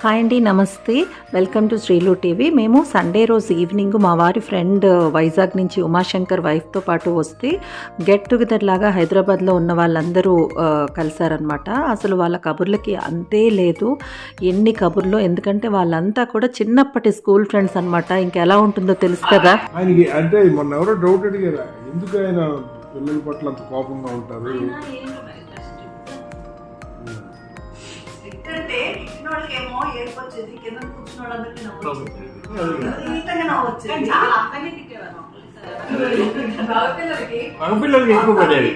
Hi అండి నమస్తే. Welcome to Srilu TV మేము సండే రోజు ఈవినింగ్ మా వారి ఫ్రెండ్ వైజాగ్ నుంచి ఉమాశంకర్ వైఫ్తో పాటు వస్తే గెట్ టుగెదర్ లాగా హైదరాబాద్లో ఉన్న వాళ్ళందరూ ఆ, కలిశారనమాట అసలు వాళ్ళ కబుర్లకి అంతే లేదు. ఎన్ని కబుర్లు? ఎందుకంటే వాళ్ళంతా కూడా చిన్నప్పటి స్కూల్ ఫ్రెండ్స్ అనమాట ఇంకెలా ఉంటుందో తెలుసు కదా. అంటే మొన్న ఎవరో డౌట్ అడిగారు. ఎందుకు ఆయన పిల్లల పట్ల అంత కోపంగా ఉంటారు? ఎందుకంటే ఇచ్చిన వాళ్ళకేమో ఏడుపు వచ్చేది కింద కూర్చున్న వాళ్ళందరికీ నవ్వు వచ్చేది. విపరీతంగా నవ్వు వచ్చేది. మగపిల్లలకి ఎక్కువ పడేది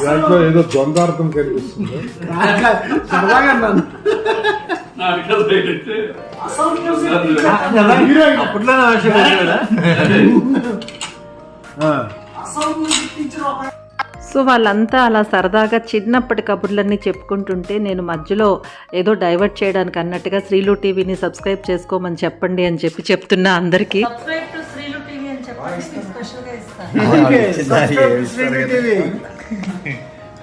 దాంట్లో ఏదో ద్వందార్థం కనిపిస్తుంది అప్పట్లో సో వాళ్ళంతా అలా సరదాగా చిన్నప్పటి కబుర్లన్నీ చెప్పుకుంటుంటే నేను మధ్యలో ఏదో డైవర్ట్ చేయడానికి అన్నట్టుగా శ్రీలు టీవీని సబ్స్క్రైబ్ చేసుకోమని చెప్పండి అని చెప్పి చెప్తున్నా అందరికీ. సబ్స్క్రైబ్ టు శ్రీలు టీవీ అని చెప్పండి మీకు స్పెషల్గా ఇస్తాను.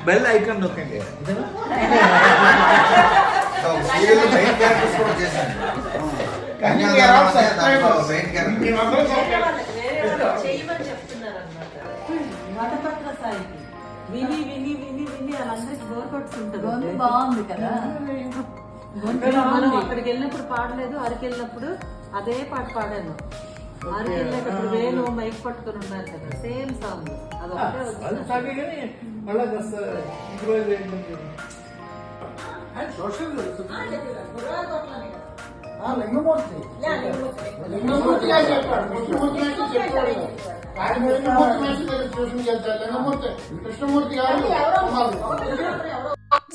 బెల్ ఐకాన్ నొక్కండి. వటపత్ర సాయికి. విని విని విని విని వాళ్ళందరికి బోర్ కొట్టుకుంటుంది బాగుంది కదా. మనం అక్కడికి వెళ్ళినప్పుడు పాడలేదు అరకు వెళ్ళినప్పుడు అదే పాట పాడాను. అరకు వెళ్ళేటప్పుడు వేలు మైక్ పట్టుకుని ఉన్నారు కదా సేమ్ సాంగ్ అదొకటే వచ్చింది.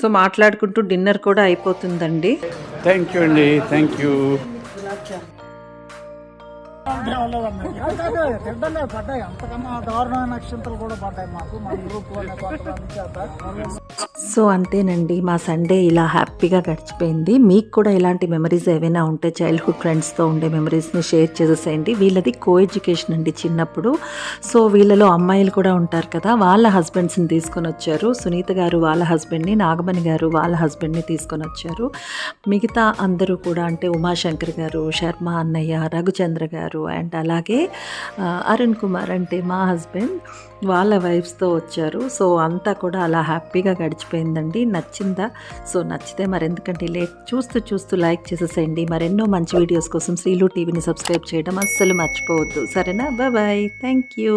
సో మాట్లాడుకుంటూ డిన్నర్ కూడా అయిపోతుందండి. థ్యాంక్ యూ అండి. థ్యాంక్ యూ తిడ్డలే పడ్డాయి. అంతకన్నా దారుణమైన నక్షత్రాలు కూడా పడ్డాయి మాకు. మా గ్రూప్ కొంతమంది చేత. సో అంతేనండి మా సండే ఇలా హ్యాపీగా గడిచిపోయింది. మీకు కూడా ఇలాంటి మెమరీస్ ఏవైనా ఉంటే చైల్డ్హుడ్ ఫ్రెండ్స్తో ఉండే మెమరీస్ని షేర్ చేసేసేయండి. వీళ్ళది కో ఎడ్యుకేషన్ అండి చిన్నప్పుడు. సో వీళ్ళలో అమ్మాయిలు కూడా ఉంటారు కదా వాళ్ళ హస్బెండ్స్ని తీసుకొని వచ్చారు. సునీత గారు వాళ్ళ హస్బెండ్ని నాగమణి గారు వాళ్ళ హస్బెండ్ని తీసుకొని వచ్చారు. మిగతా అందరూ కూడా అంటే ఉమాశంకర్ గారు శర్మ అన్నయ్య రఘుచంద్ర గారు అండ్ అలాగే అరుణ్ కుమార్ అంటే మా హస్బెండ్ వాళ్ళ వైఫ్స్తో వచ్చారు. సో అంతా కూడా అలా హ్యాపీగా గడిచిపోయింది. అయిందండి నచ్చిందా? సో నచ్చితే మరెందుకంటే లేట్ చూస్తూ చూస్తూ లైక్ చేసేసేయండి. మరెన్నో మంచి వీడియోస్ కోసం శ్రీలు టీవీని సబ్స్క్రైబ్ చేయడం అస్సలు మర్చిపోవద్దు. సరేనా? Bye thank you